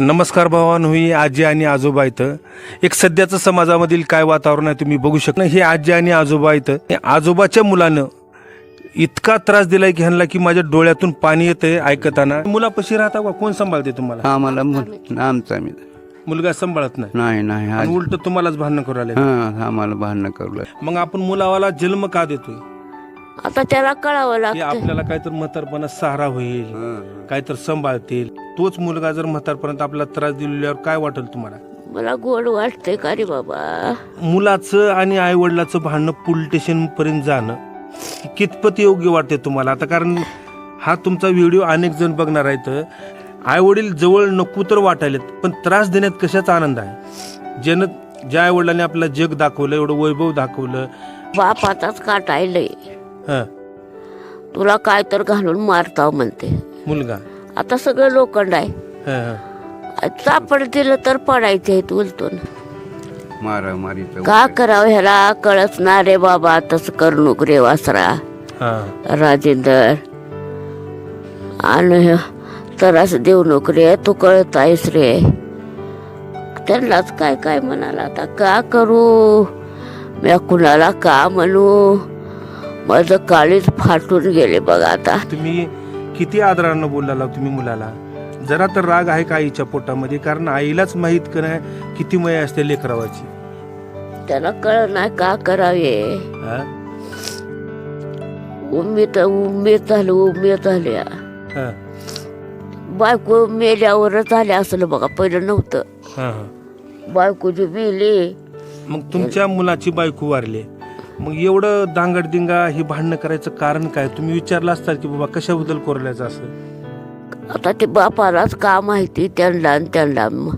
नमस्कार भावान ही आजी आणि आजोबा इथं. एक सध्याचं समाजामधील काय वातावरण आहे तुम्ही बघू शकता. हे आजी आणि आजोबा इथं. आजोबाच्या मुलानं इतका त्रास दिलाय की ह्यांना की माझ्या डोळ्यातून पाणी येतंय ऐकताना. मुलापाशी राहता का? कोण सांभाळते तुम्हाला? आम्हाला मुल- आमचा मी मुलगा सांभाळत नाही? नाही नाही आज उलट तुम्हालाच भांडणं करू हा आम्हाला भांडणं करू लागले. मग आपण मुलावाला जन्म का देतोय? आता त्याला कळावं की लागतं. आपल्याला काहीतरी म्हातारपणा सहारा होईल काहीतरी सांभाळतील. तोच मुलगा जर म्हातारपणात आपला त्रास दिलेल्यावर काय वाटेल तुम्हाला? मला गोड वाटतंय का रे बाबा. मुलाचं आणि आई वडिलाचं भांडणं पोलीस स्टेशन पर्यंत जाणं कितपत योग्य वाटते तुम्हाला? आता कारण हा तुमचा व्हिडिओ अनेक जण बघणार आहेत. आई वडील जवळ नको तर वाटायलेत पण त्रास देण्यात कशाचा आनंद आहे? ज्यानं ज्या आई वडिलांनी आपलं जग दाखवलं एवढं वैभव दाखवलं. बापाचाच काटायलंय हं. तुला काय तर घालून मारताव म्हणते. मुलगा? आता सगळं लोखंड आहे. हं हं. चापड दिलं तर पडायचे उलटून. मारा मारीचं का करावं ह्याला? कळत ना रे बाबा तसं करू नको रे वासरा. हां. राजेंदर. आणि त्रास देऊ नको रे तू कळत आहेस रे. त्यांनाच काय काय म्हणाला आता? का करू? मी कुणाला का म्हणू? माझं काळीच फाटून गेले बघा आता. तुम्ही किती आदरानं बोलला तुम्ही मुलाला? जरा तर राग आहे का आईच्या पोटामध्ये? कारण आईलाच माहीत का नाही किती मय असते लेकरावाची. त्याला कळ नाही का करावे? हा? उमेद उमेद झालं उमेद झाल्या हा, बायको मेल्यावरच आले असलं बघा पहिलं नव्हतं. बायको जी मेली. मग तुमच्या मुलाची बायको वारली. मग एवढं दांगडदिंगा हे भांडणं करायचं कारण काय? तुम्ही विचारलं असतात की बाबा कशाबद्दल कोरल्याचं असं? आता ते बापालाच का माहिती त्यांना आणि त्यांना. म-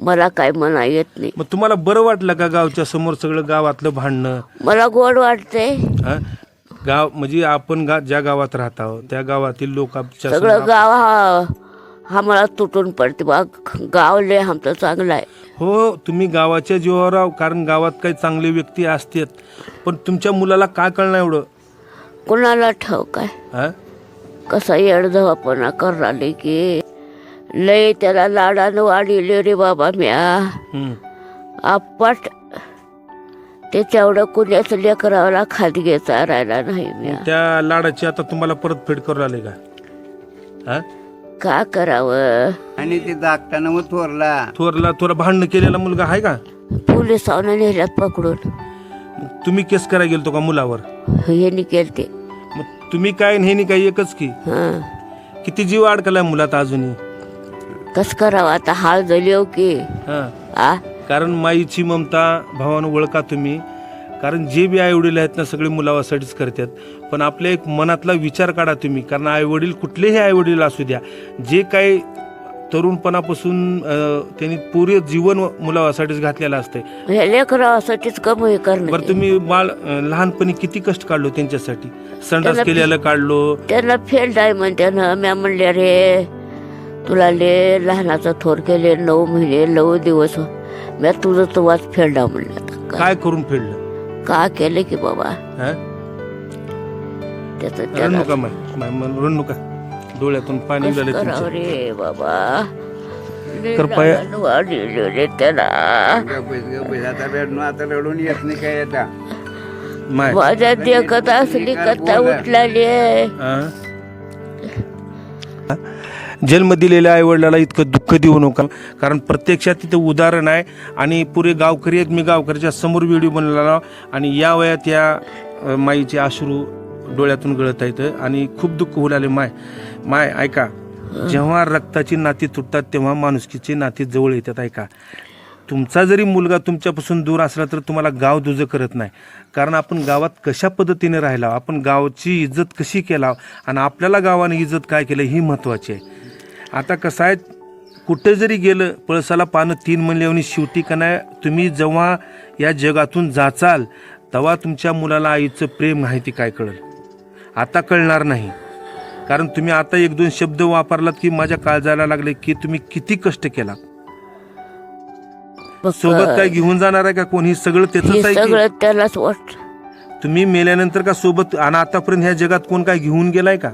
मला काय म्हणा येत नाही. मग तुम्हाला बरं वाटलं का गावच्या समोर सगळं गावातलं भांडणं? मला गोड वाटते हा? गाव म्हणजे आपण गा ज्या गावात राहतो त्या गावातील लोक सगळं गाव हा हा मला तुटून पडते. बा गाव लय आमचं चांगलं आहे. हो तुम्ही गावाच्या जीवावर आहो कारण गावात काही चांगले व्यक्ती असतात. पण तुमच्या मुलाला काय कळणार एवढं? कुणाला ठाव काय हा? कसा येडधवापणा कराले की? लय त्याला लाडानं वाढिले रे बाबा म्या. हम्म. आपट त्याच्यावढं कुण्याचं लेकराला खात घ्यायचा राहिला नाही म्या. त्या लाडाची आता तुम्हाला परतफेड करू आले का? हा? का करावं? आणि ते दाखताना मग थोरला. थोरला थोडा भांडण केलेला मुलगा आहे का? पोलिसांना नेल्यात पकडून. मग तुम्ही केस करायला गेलतो का मुलावर? ह्यांनी केलते. मग तुम्ही काय आणि ह्यानी काय एकच की? हां. किती जीव अडकलाय मुलात अजूनही? कस करावं? आता हाळ झाली हो की. हा. आ? कारण माईची ममता भावानं ओळखा तुम्ही. कारण जे बी आई वडील आहेत ना सगळे मुलावासाठीच करतात. पण आपल्या एक मनातला विचार काढा तुम्ही कारण आई वडील कुठलेही आई वडील असू द्या जे काही तरुणपणापासून त्यांनी पुरे जीवन मुलावासाठीच घातलेलं असतंय. ह्या लेकरासाठीच कम हे बरं करणं तुम्ही बाळ लहानपणी किती कष्ट काढलो त्यांच्यासाठी? संडास केलेलं काढलो. त्यांना फेल आहे म्हणते ना म्या म्हणले रे तुला ले लहानाचा थोर केले नऊ महिने नऊ दिवस म्या तुझं तो वाच फेलडा म्हणलं काय करून फेडलं का केले की बाबा? हा? त्याचं रडू नका माय माय मन- रडू नका. डोळ्यातून पाणी झालं करावं तुमच्या रे बाबा? लहान वाढलेलं रे त्याला. गप्पीस गप्पीस आता रडून आता रडून येत नाही काय आता? माय. माझ्या देखत असली कथा उठलेली आहे. जन्म दिलेल्या आई वडिलाला इतकं दुःख देऊ नका कारण प्रत्यक्षात तिथं उदाहरण आहे. आणि पुरे गावकरी आहेत मी गावकऱ्याच्या समोर व्हिडिओ बनवलेला आणि या वयात या माईचे आश्रू डोळ्यातून गळत आहेत. आणि खूप दुःख होऊ लागले. माय माय ऐका. जेव्हा रक्ताची नाती तुटतात तेव्हा माणुसकीची नाती जवळ येतात ऐका. तुमचा जरी मुलगा तुमच्यापासून दूर असला तर तुम्हाला गाव दुजं करत नाही. कारण आपण गावात कशा पद्धतीने राहिला आपण गावची इज्जत कशी केला आणि आपल्याला गावाने इज्जत काय केलं ही महत्त्वाची आहे. आता कसं आहे कुठे जरी गेलं पळसाला पानं तीन म्हणल्यावर शेवटी का नाही तुम्ही जेव्हा या जगातून जाचाल तेव्हा तुमच्या मुलाला आईचं प्रेम नाही ती काय कळेल? आता कळणार नाही. कारण तुम्ही आता एक दोन शब्द वापरलात की माझ्या काळजाला लागले की तुम्ही किती कष्ट केला सोबत काय घेऊन जाणार आहे का कोणी? सगळं हे त्याच आहे सगळं त्यालाच वाटत तुम्ही मेल्यानंतर का सोबत आणि आतापर्यंत ह्या जगात कोण काय घेऊन गेलाय का?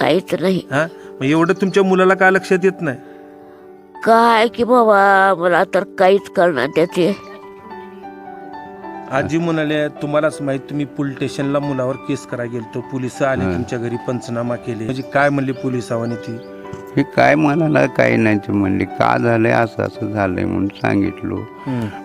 काहीच नाही. हा? मग एवढं तुमच्या मुलाला काय लक्षात येत नाही? काय की बाबा मला तर काहीच कळणार त्याचे. आजी म्हणाले तुम्हालाच माहीत तुम्ही पोलीस स्टेशनला मुलावर केस करा गेलतो. पोलीस आले. तुमच्या घरी पंचनामा केले. म्हणजे काय म्हणले पोलिसावानी ती? हे काय म्हणाला काही नाही ते म्हणले का झालंय असं असं झालंय म्हणून सांगितलो.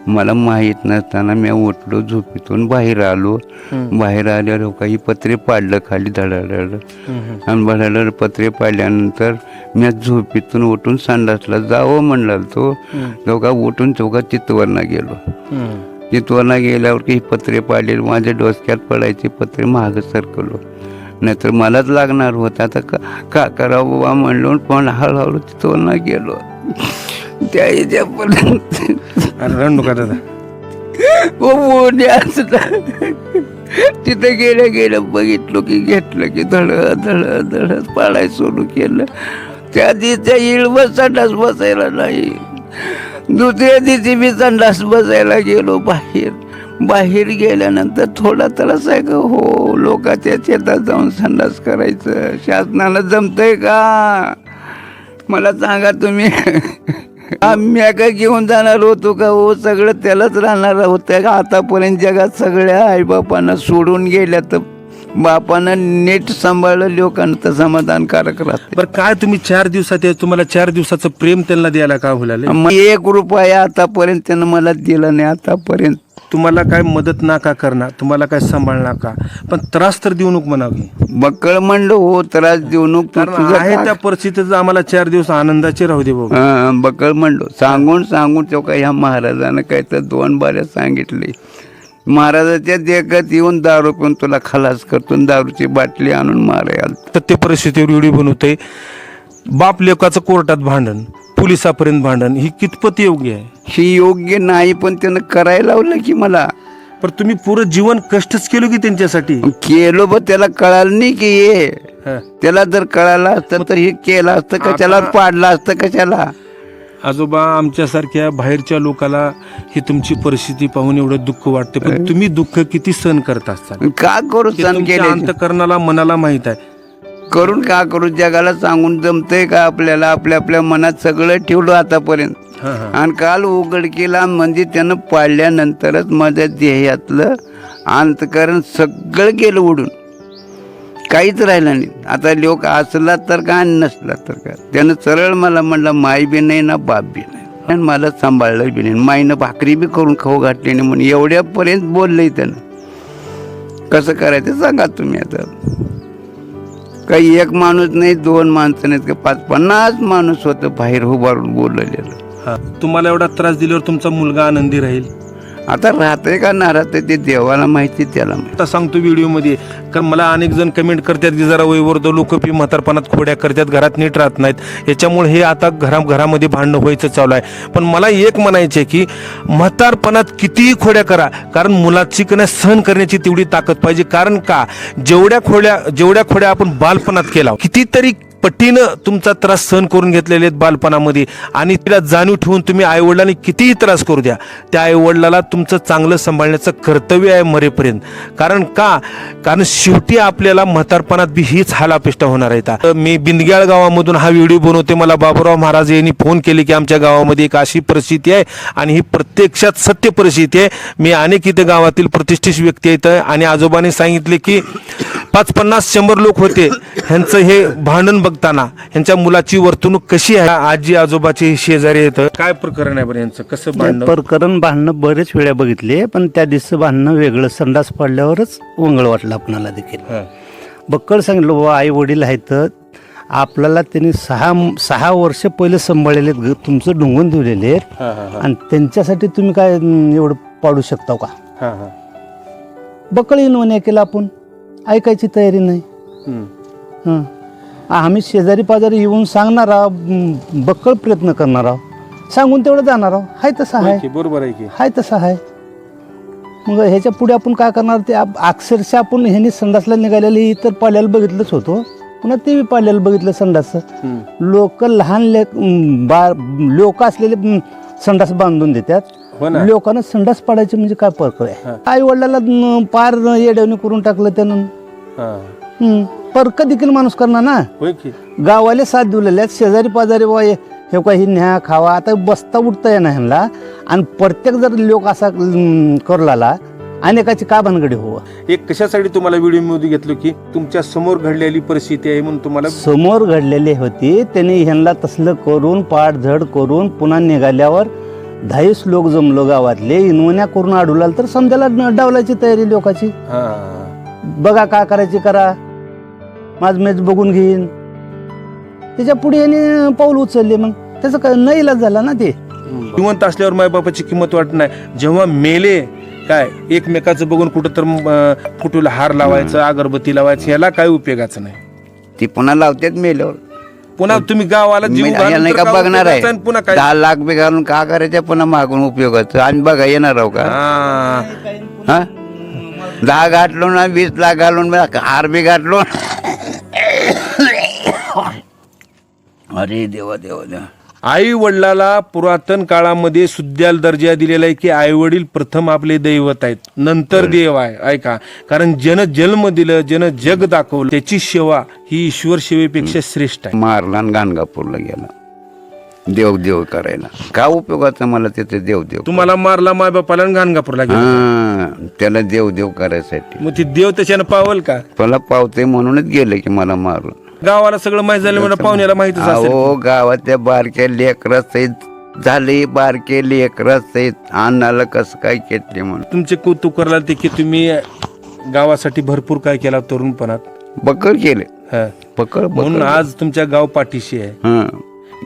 मला माहीत नसताना मी उठलो झोपेतून बाहेर आलो. बाहेर आल्यावर काही पत्रे पाडलं खाली हम्म. आणि भडाधड पत्रे पाडल्यानंतर मी झोपेतून उठून संडासला जावं म्हणला तो. दोघा उठून चौघा चित्तवरला गेलो. चित्तवरला गेल्यावर काही पत्रे पाडले माझ्या डोसक्यात पडायचे पत्रे महाग सरकलो नाहीतर मलाच लागणार होतं. आता का का करावं बाबा म्हणलो. पण हळूहळू चित्तवरला गेलो. त्या ह्याच्यापर्यंत अरे रडू नका दादा. बोलण्यास तिथं गेलं गेलं बघितलो की घेतलं की धड धड धड पाडाय सुरू केलं. त्या दिवशी इळव संडास बसायला नाही. दुसऱ्या दिवशी मी संडास बसायला गेलो बाहेर. बाहेर गेल्यानंतर थोडा त्रास आहे का हो लोकाच्या शेतात जाऊन संडास करायचं. शासनाला जमतंय का? मला सांगा तुम्ही. आम्ही काय घेऊन जाणार होतो का? हो सगळं त्यालाच राहणार होतं का आतापर्यंत जगात सगळ्या आईबापांना सोडून गेल्या तर बापानं नीट सांभाळलं लोकांना तर समाधानकारक राहते. बरं काय तुम्ही चार दिवसात या- तुम्हाला चार दिवसाचं प्रेम त्यांना द्यायला का होईल मग एक रुपया आतापर्यंत त्यानं मला दिला नाही आतापर्यंत. तुम्हाला काय मदत नाका करणार? तुम्हाला काय सांभाळणार का? पण त्रास तर देऊ नको म्हणावी. बक्कळ म्हणलं हो त्रास देऊ नको तू कारण तुझं आहे त्या परिस्थितीत आम्हाला चार दिवस आनंदाचे राहू दे बाबा. हा, बक्कळ म्हणलो सांगून सांगून तो काय ह्या महाराजानं काय तर दोन बाऱ्या सांगितले. महाराजाच्या देखत येऊन दारू पिऊन तुला खलास करतो दारूची बाटली आणून मारायला सत्य परिस्थितीवर व्हिडिओ बनवतोय बाप लेकाचं कोर्टात भांडण पोलिसापर्यंत भांडण ही कितपत योग्य आहे? ही योग्य नाही पण त्यानं करायला लावलं की मला. पण तुम्ही पुरं जीवन कष्टच केलो की त्यांच्यासाठी? केलो पण त्याला कळालं नाही की हे. त्याला जर कळालं असतं तर हे केलं असतं कशाला पाडलं असतं कशाला आजोबा आमच्यासारख्या बाहेरच्या लोकाला ही तुमची परिस्थिती पाहून एवढं दुःख वाटते. पण तुम्ही दुःख किती सहन करत असता का करू सण तुमच्या केले? अंतकरणाला मनाला माहीत आहे. करून का करू? जगाला सांगून जमतंय का आपल्याला? आपल्या आपल्या मनात सगळं ठेवलं आतापर्यंत. आणि काल उघडकीला म्हणजे त्यानं पाडल्यानंतरच माझ्या देहातलं अंतकरण सगळं गेलं उडून. काहीच राहिलं नाही. आता लोक असला तर का आणि नसला तर का? त्यानं सरळ मला म्हणलं माय बी नाही ना बाप बी नाही. आणि मला सांभाळलं बी नाही. माईनं भाकरी बी करून खाऊ घातली नाही म्हणून एवढ्यापर्यंत बोललंय त्यानं. कसं करायचं सांगा तुम्ही आता. काही एक माणूस नाही दोन माणसं नाहीत का पाच पन्नास माणूस होतं बाहेर उभारून बोललेलं. तुम्हाला एवढा त्रास दिल्यावर तुमचा मुलगा आनंदी राहील? आता राहतंय का ना राहतंय ते देवाला माहिती त्याला माहिती. आता सांगतो व्हिडिओमध्ये कारण मला अनेक जण कमेंट करतात की जरा वयवर लोक पी म्हातारपणात खोड्या करतात घरात नीट राहत नाहीत. याच्यामुळे हे आता घरा घरामध्ये भांडणं व्हायचं चालू आहे. पण मला एक म्हणायचं आहे की म्हातारपणात कितीही खोड्या करा कारण मुलाची कण्या सहन करण्याची तेवढी ताकद पाहिजे. कारण का? जेवढ्या खोड्या जेवढ्या खोड्या आपण बालपणात केला कितीतरी पटीनं तुमचा त्रास सहन करून घेतलेले आहेत बालपणामध्ये. आणि तिला जाणीव ठेवून तुम्ही आईवडिलांनी कितीही त्रास करू द्या त्या आईवडिलाला तुमचं चांगलं सांभाळण्याचं कर्तव्य आहे मरेपर्यंत. कारण का? कारण शेवटी आपल्याला म्हातारपणात बी हीच हालापेष्टा होणार आहे. तर मी बिंदग्याळ गावामधून हा व्हिडिओ बनवते मला बाबूराव महाराज यांनी फोन केले की आमच्या गावामध्ये एक अशी परिस्थिती आहे आणि ही प्रत्यक्षात सत्य परिस्थिती आहे. मी अनेक इथे गावातील प्रतिष्ठित व्यक्ती आहेत आणि आजोबांनी सांगितले की पाच पन्नास शंभर लोक होते. ह्यांचं हे भांडण बघ बघताना ह्यांच्या मुलाची वर्तणूक कशी आहे आजी आजोबाचे शेजारी आहेत काय प्रकरण आहे बरं यांचं कसं भांडण प्रकरण भांडणं बरेच वेळा बघितले पण त्या दिवशी भांडणं वेगळं संडास पडल्यावरच वंगळ वाटलं आपणाला देखील हा. बक्कळ सांगितलं बाबा आई वडील आहेत आपल्याला त्यांनी सहा सहा वर्ष पहिले सांभाळलेले आहेत, ग- तुमचं ढुंगून ठेवलेले आहेत हा, हा, हा. आणि त्यांच्यासाठी तुम्ही काय अं, एवढं पाडू शकता का हा, हा. बक्कळ केलं आपण ऐकायची तयारी नाही हम्म. हं. आम्ही शेजारी पाजारी येऊन सांगणार आहोत बक्कळ प्रयत्न करणार आहोत. सांगून तेवढं जाणार आहोत. हाय तसं आहे बरोबर आहे की. हाय तसं आहे मग ह्याच्या पुढे आपण काय करणार ते अक्षरशः आपण ह्यांनी संडासला निघालेली तर पाल्याला बघितलंच होतो. पुन्हा ते बी पाल्याला बघितलं संडास. लोक लहान ले बा लोक असलेले संडास बांधून देतात. हो लोकांना संडास पाडायचे म्हणजे काय फरक आहे? आई वडिलाला पार येड्यावणी करून टाकलं त्यानं. परक देखील माणूस करणार ना? होय की. गावाले साथ दिलेले आहेत शेजारी पाजारी बा हे काही न्या खावा आता बसता उठता येणार ह्यांना. आणि प्रत्येक जर लोक असा अं, करू लागला अनेकाची का भानगडी हो? एक कशासाठी तुम्हाला व्हिडिओमध्ये घेतलो की तुमच्यासमोर घडलेली परिस्थिती आहे म्हणून तुम्हाला समोर घडलेली होती त्यांनी ह्यांना तसलं करून पाठझड करून पुन्हा निघाल्यावर दहावीस लोक जमलो गावातले इनवण्या करून अडवलाल तर समजायला न- डावलायची तयारी लोकांची. हा. बघा काय करायची करा. माझ मेच बघून घेईन. त्याच्या पुढे यांनी पाऊल उचलले मग. त्याचं काय न इलाज झाला ना ते? जिवंत असल्यावर मायबापाची किंमत वाटत नाही. जेव्हा मेले काय एकमेकाचं बघून कुठं तर अं, फुटूला हार लावायचं अगरबत्ती लावायचं याला काय उपयोगाचं नाही. ती पुन्हा लावतात मेल्यावर. पुन्हा तुम्ही गावाला जीव मी घालून नाही तर का काय बघणार उपयोगाचं आहे? आणि पुन्हा काय? दहा लाख बी घालून का करायचं? पुन्हा मागून उपयोगाचं. आणि बघा येणार आहो का? हा. हा? दहा गाठलो ना वीस लाख घालून बी हार बी गाठलो अरे देवा देवा देवा. आई वडिलाला पुरातन काळामध्ये सुद्याल दर्जा दिलेला आहे की आई वडील प्रथम आपले दैवत आहेत. नंतर देव आहे ऐका. कारण जन जन्म दिलं जन जग दाखवलं त्याची सेवा ही ईश्वर सेवेपेक्षा श्रेष्ठ आहे. मारला आणि गाणगापूरला गेला. देव देव करायला. का उपयोगाचं मला तिथे देव देव तुम्हाला मारला माय बापाला आणि गाणगापूरला गेला? हा. त्याला देव देव करायसाठी. मग ती देव त्याच्यानं पावल का? मला पावते म्हणूनच गेले की मला मारून गावाला सगळं माहीत झालं मला पाहुण्याला माहितच असेल. अहो गावातल्या बारक्या लेकरा सहित झाले बारके लेकरा सहित. अन्नाला कसं काय केटले म्हणून. तुमचे कौतुक करायला ते की तुम्ही गावासाठी भरपूर काय केला तरुणपणात? पकड केले. हा. पकड म्हणून आज तुमच्या गाव पाठीशी आहे. हा.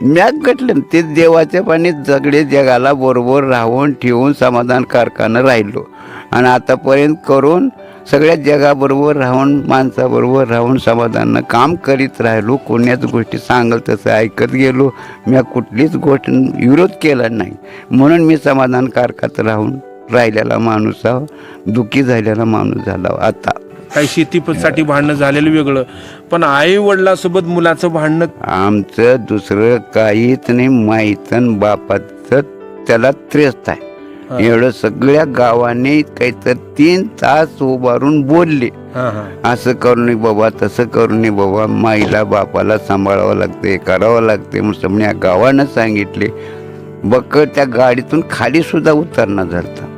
मॅग घटलं ते देवाच्या पाणी जगडे जगाला बरोबर राहून ठेवून समाधान कारखानं राहिलो. आणि आतापर्यंत करून सगळ्या जगाबरोबर राहून माणसाबरोबर राहून समाधानानं काम करीत राहिलो. कोण्याच गोष्टी सांगल तसं ऐकत गेलो. मी कुठलीच गोष्ट विरोध केला नाही. म्हणून मी समाधान कारखात राहून राहिलेला माणूस आहो. दुःखी झालेला माणूस झाला आता काही शेतीसाठी भांडणं झालेलं वेगळं. पण आई वडिलासोबत मुलाचं भांडणं आमचं दुसरं काहीच नाही. माहीतन बापाचं त्याला त्रेस्त आहे. एवढं सगळ्या गावाने काहीतरी तीन तास उभारून बोलले. असं करू नये बाबा तसं करू नये बाबा. माईला बापाला सांभाळावं लागते करावं लागते. म्हणून गावानं सांगितले बक त्या गाडीतून खाली सुद्धा उतरणं झालं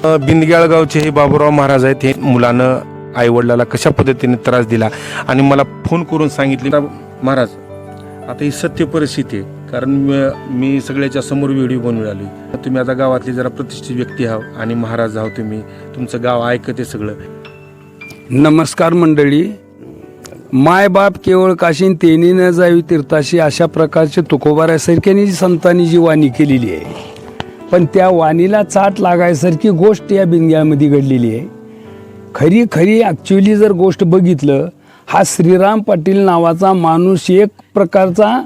बिंदग्याळगावचे बिंदग्याळ गावचे हे बाबूराव महाराज आहेत हे मुलानं आई वडिलाला कशा पद्धतीने त्रास दिला? आणि मला फोन करून सांगितले महाराज आता ही सत्य परिस्थिती आहे. कारण मी- मी सगळ्याच्या समोर व्हिडिओ बनवून आली तुम्ही आता गावातली जरा प्रतिष्ठित व्यक्ती आहात आणि महाराज आहो तुम्ही. तुमचं गाव ऐकते सगळं. नमस्कार मंडळी. माय बाप केवळ काशीन तेनी न जावी तीर्थाशी अशा प्रकारचे तुकोबारासारख्याने जी संतांनी जी वाणी केलेली आहे. पण त्या वाणीला चाट लागायसारखी गोष्ट या बिंग्यामध्ये घडलेली आहे. खरी खरी ॲक्च्युली जर गोष्ट बघितलं हा श्रीराम पाटील नावाचा माणूस एक प्रकारचा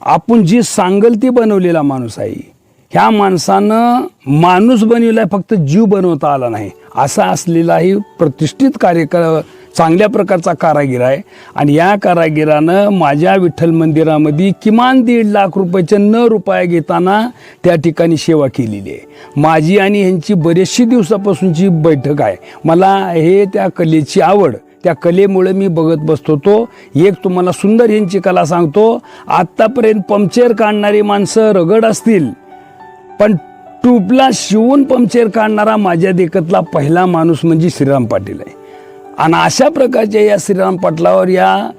आपण जी सांगल ती बनवलेला माणूस आहे. ह्या माणसानं माणूस बनविला फक्त जीव बनवता आला नाही. असा असलेलाही प्रतिष्ठित कार्यकर चांगल्या प्रकारचा कारागीर आहे. आणि या कारागिरानं माझ्या विठ्ठल मंदिरामध्ये किमान दीड लाख रुपयाचे न रुपया घेताना त्या ठिकाणी सेवा केलेली आहे. माझी आणि ह्यांची बरेचशी दिवसापासूनची बैठक आहे. मला हे त्या कलेची आवड त्या कलेमुळे मी बघत बसतो तो. एक तुम्हाला सुंदर यांची कला सांगतो. आत्तापर्यंत पंक्चर काढणारी माणसं रगड असतील पण ट्यूबला शिवून पंक्चर काढणारा माझ्या देखतला पहिला माणूस म्हणजे श्रीराम पाटील आहे. आणि अशा प्रकारच्या या श्रीराम पाटलावर या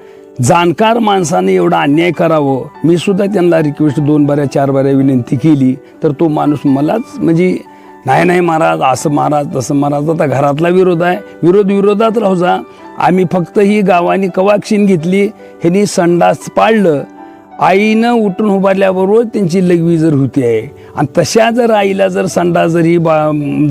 जाणकार माणसाने एवढा अन्याय करावं मी सुद्धा त्यांना रिक्वेस्ट दोन बऱ्या चार बाऱ्या विनंती केली. तर तो माणूस मलाच म्हणजे नाही नाही महाराज असं महाराज तसं महाराज आता घरातला विरोध आहे. विरोध विरोधात राहू जा. आम्ही फक्त ही गावाने कवाक्षीन घेतली. ह्यांनी संडास पाळलं. आईनं उठून उभारल्याबरोबर त्यांची लघवी जर होती आहे. आणि तशा जर आईला जर संडा जरी बा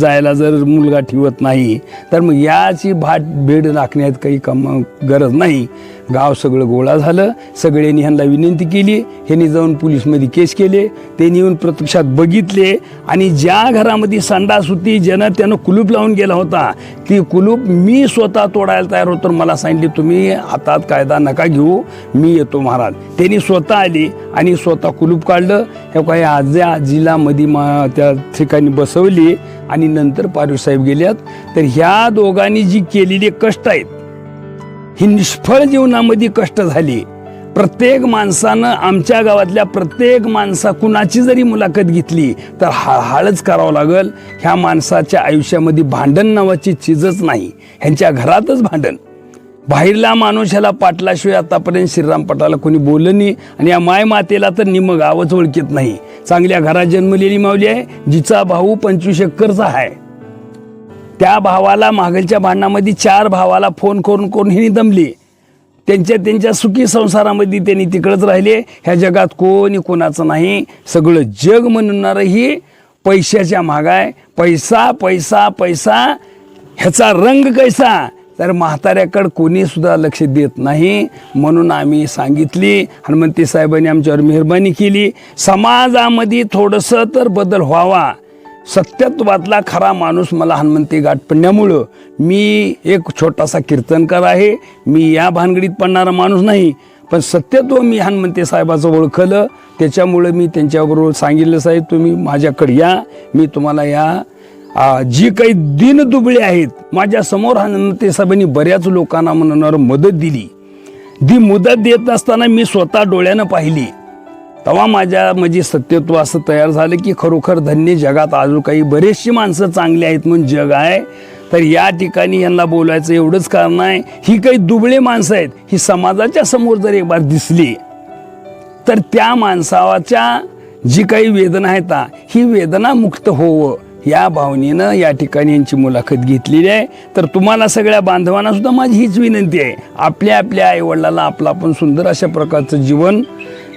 जायला जर मुलगा ठेवत नाही तर मग याची भाट भेड राखण्यात काही कम गरज नाही. गाव सगळं गोळा झालं. सगळ्यांनी ह्यांना विनंती केली. ह्यांनी जाऊन पोलीसमध्ये केस केले. त्यांनी येऊन प्रत्यक्षात बघितले. आणि ज्या घरामध्ये संडास होती ज्यानं त्यानं कुलूप लावून गेला होता ती कुलूप मी स्वतः तोडायला तयार होतो. मला सांगितले तुम्ही हातात कायदा नका घेऊ. मी येतो महाराज. त्यांनी स्वतः आली आणि स्वतः कुलूप काढलं. हे काही आज्या आजीला मधी मा त्या ठिकाणी बसवली आणि नंतर पारू साहेब गेल्यात. तर ह्या दोघांनी जी केलेली कष्ट आहेत ही निष्फळ जीवनामध्ये कष्ट झाली. प्रत्येक माणसानं आमच्या गावातल्या प्रत्येक माणसा कुणाची जरी मुलाखत घेतली तर हळहळच करावं लागल. ह्या माणसाच्या आयुष्यामध्ये भांडण नावाची चीजच नाही. ह्यांच्या घरातच भांडण. बाहेरला माणूस ह्याला पाटलाशिवाय आतापर्यंत श्रीराम पटाला कोणी बोललं नाही आणि या माय मातेला तर निम गावच ओळखीत नाही. चांगल्या घरात जन्मलेली माऊली आहे जिचा भाऊ पंचवीस एकरचा आहे. त्या भावाला मागलच्या भांडणामध्ये चार भावाला फोन करून करून हिने दमली. त्यांच्या त्यांच्या सुखी संसारामध्ये त्यांनी तिकडंच राहिले. ह्या जगात कोणी कोणाचं नाही. सगळं जग म्हणणारं ही पैशाच्या महागाय. पैसा पैसा पैसा ह्याचा रंग कैसा? तर म्हाताऱ्याकडं कोणीसुद्धा लक्ष देत नाही. म्हणून आम्ही सांगितली. हनुमंती साहेबांनी आमच्यावर मेहरबानी केली. समाजामध्ये थोडंसं तर बदल व्हावा. सत्यत्वातला खरा माणूस मला हनुमंती गाठ पडण्यामुळं मी एक छोटासा कीर्तनकार आहे. मी या भानगडीत पडणारा माणूस नाही. पण सत्यत्व मी हनुमंती साहेबाचं ओळखलं. त्याच्यामुळं मी त्यांच्याबरोबर सांगितलं साहेब तुम्ही माझ्याकडे या. मी तुम्हाला या जी काही दिन दुबळे आहेत माझ्यासमोर हनुमंती साहेबांनी बऱ्याच लोकांना म्हणणार मदत दिली. ती मुदत देत असताना मी स्वतः डोळ्यानं पाहिली. तेव्हा माझ्या म्हणजे सत्यत्व असं तयार झालं की खरोखर धन्य जगात अजून काही बरेचशी माणसं चांगली आहेत म्हणून जग आहे. तर या ठिकाणी यांना बोलायचं एवढंच कारण आहे. ही काही दुबळे माणसं आहेत. ही समाजाच्या समोर जर एक बार दिसली तर त्या माणसाच्या जी काही वेदना आहेत ना, ही वेदना मुक्त होवं. या भावनेनं या ठिकाणी यांची मुलाखत घेतलेली आहे. तर तुम्हाला सगळ्या बांधवांना सुद्धा माझी हीच विनंती आहे. आपल्या आपल्या आईवडिलाला आपलं आपण सुंदर अशा प्रकारचं जीवन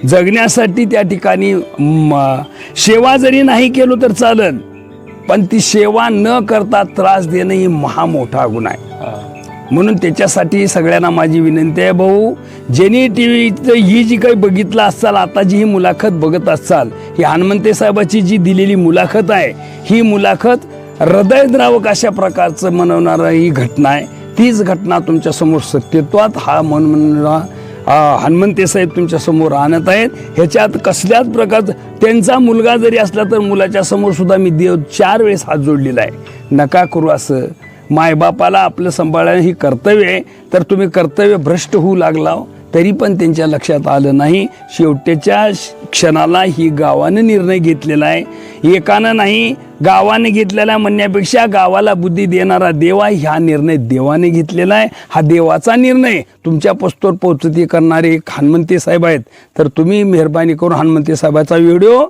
जगण्यासाठी त्या ठिकाणी सेवा जरी नाही केलो तर चालेल पण ती सेवा न करता त्रास देणं ही महामोठा गुन्हा आहे. म्हणून त्याच्यासाठी सगळ्यांना माझी विनंती आहे भाऊ ज्यांनी टी व्ही ही जी काही बघितलं असाल आता जी ही मुलाखत बघत असाल ही हनुमंते साहेबाची जी दिलेली मुलाखत आहे ही मुलाखत हृदयद्रावक अशा प्रकारचं मनवणारं ही घटना आहे. तीच घटना तुमच्यासमोर सत्यत्वात हा मन हनुमंते साहेब तुमच्यासमोर आणत आहेत. ह्याच्यात कसल्याच प्रकारचं त्यांचा मुलगा जरी असला तर मुलाच्या समोर सुद्धा मी देव चार वेळेस हात जोडलेला आहे. नका करू असं. मायबापाला आपलं सांभाळणं ही कर्तव्य आहे. तर तुम्ही कर्तव्य भ्रष्ट होऊ लागला तरी पण त्यांच्या लक्षात आलं नाही. शेवटच्या क्षणाला ही गावानं निर्णय घेतलेला आहे. एकानं नाही गावाने घेतलेला म्हणण्यापेक्षा गावाला बुद्धी देणारा देवा ह्या निर्णय देवाने घेतलेला आहे. हा देवाचा निर्णय तुमच्या पोस्टवर पोचती करणारे एक हनुमंते साहेब आहेत. तर तुम्ही मेहरबानी करून हनुमंते साहेबाचा व्हिडिओ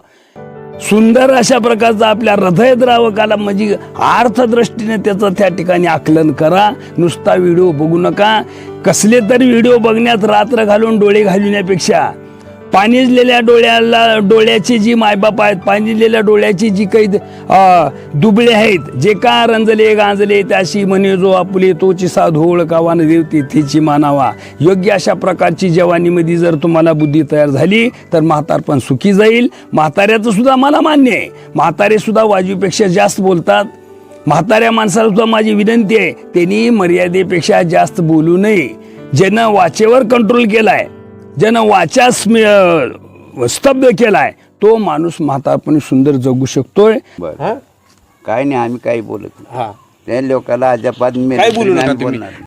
सुंदर अशा प्रकारचा आपल्या हृदयद्रावकाला म्हणजे अर्थदृष्टीने त्याचं त्या ठिकाणी आकलन करा. नुसता व्हिडिओ बघू नका. कसले तरी व्हिडिओ बघण्यात रात्र घालून डोळे घालविण्यापेक्षा पाणीजलेल्या डोळ्याला डोळ्याची जी मायबाप आहेत पाणीजलेल्या डोळ्याची जी काही दुबळे आहेत जे का रंजले गांजले त्याशी म्हणे जो आपुले तोची साधू कावान न देव तिथेची मानावा. योग्य अशा प्रकारची जवानीमध्ये जर तुम्हाला बुद्धी तयार झाली तर म्हातारपण सुखी जाईल. म्हाताऱ्याचं सुद्धा मला मान्य आहे. म्हातारे सुद्धा वाजवीपेक्षा जास्त बोलतात. म्हाताऱ्या माणसाला सुद्धा माझी विनंती आहे त्यांनी मर्यादेपेक्षा जास्त बोलू नये. ज्यानं वाचेवर कंट्रोल केलाय ज्यानं वाचा स्म- स्तब्ध केलाय तो माणूस म्हातारपणे सुंदर जगू शकतोय. बरं. काय नाही आम्ही काही बोलत नाही. त्या लोकांना अजापात मी काय बोलू नका तुम्ही. बोलणार.